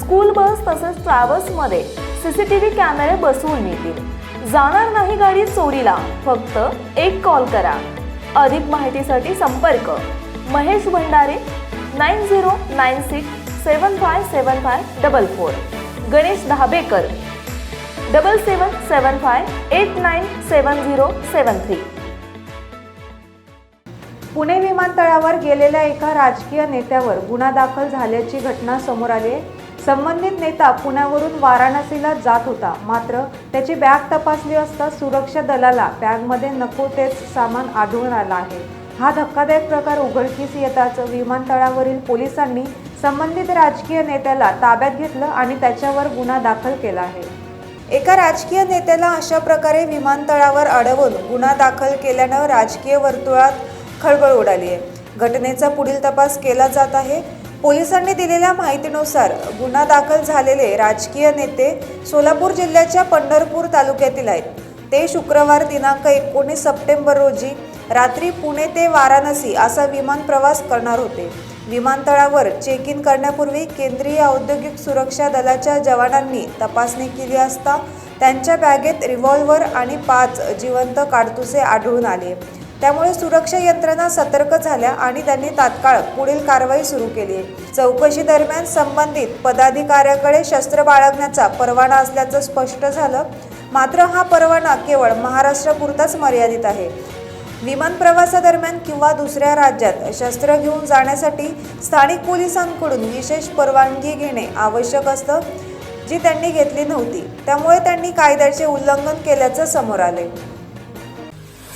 School bus तसेच ट्रॅव्हल्समध्ये CCTV कॅमेरे बसवून मिळतील जाणार नाही गाडी चोरीला फक्त एक कॉल करा. अधिक माहितीसाठी संपर्क. Mahesh Bhandare nine zero nine six seven five seven five double four. Ganesh Dhabekar double seven seven five eight nine seven zero seven three. Pune विमानतळावर गेलेल्या एका राजकीय नेत्यावर गुन्हा दाखल झाल्याची घटना समोर आली आहे. संबंधित नेता पुण्यावरून वाराणसीला जात होता. मात्र त्याची बॅग तपासली असता सुरक्षा दलाला बॅगमध्ये नको तेच सामान आढळून आलं आहे. हा धक्कादायक प्रकार उघडकीस येताच विमानतळावरील पोलिसांनी संबंधित राजकीय नेत्याला ताब्यात घेतलं आणि त्याच्यावर गुन्हा दाखल केला आहे. एका राजकीय नेत्याला अशा प्रकारे विमानतळावर अडवून गुन्हा दाखल केल्यानं राजकीय वर्तुळात खळबळ उडाली आहे. घटनेचा पुढील तपास केला जात आहे. पोलिसांनी दिलेल्या माहितीनुसार गुन्हा दाखल झालेले राजकीय नेते सोलापूर जिल्ह्याच्या पंढरपूर तालुक्यातील आहेत. ते शुक्रवार दिनांक एकोणीस सप्टेंबर रोजी रात्री पुणे ते वाराणसी असा विमान प्रवास करणार होते. विमानतळावर चेक इन करण्यापूर्वी केंद्रीय औद्योगिक सुरक्षा दलाच्या जवानांनी तपासणी केली असता त्यांच्या बॅगेत रिव्हॉल्व्हर आणि पाच जिवंत काडतुसे आढळून आले. त्यामुळे सुरक्षा यंत्रणा सतर्क झाल्या आणि त्यांनी तात्काळ पुढील कारवाई सुरू केली. चौकशी दरम्यान संबंधित पदाधिकाऱ्याकडे शस्त्र बाळगण्याचा परवाना असल्याचं स्पष्ट झालं. मात्र हा परवाना केवळ महाराष्ट्रापुरताच मर्यादित आहे. विमान प्रवासादरम्यान किंवा दुसऱ्या राज्यात शस्त्र घेऊन जाण्यासाठी स्थानिक पोलिसांकडून विशेष परवानगी घेणे आवश्यक असतं जी त्यांनी घेतली नव्हती. त्यामुळे त्यांनी कायद्याचे उल्लंघन केल्याचं समोर आले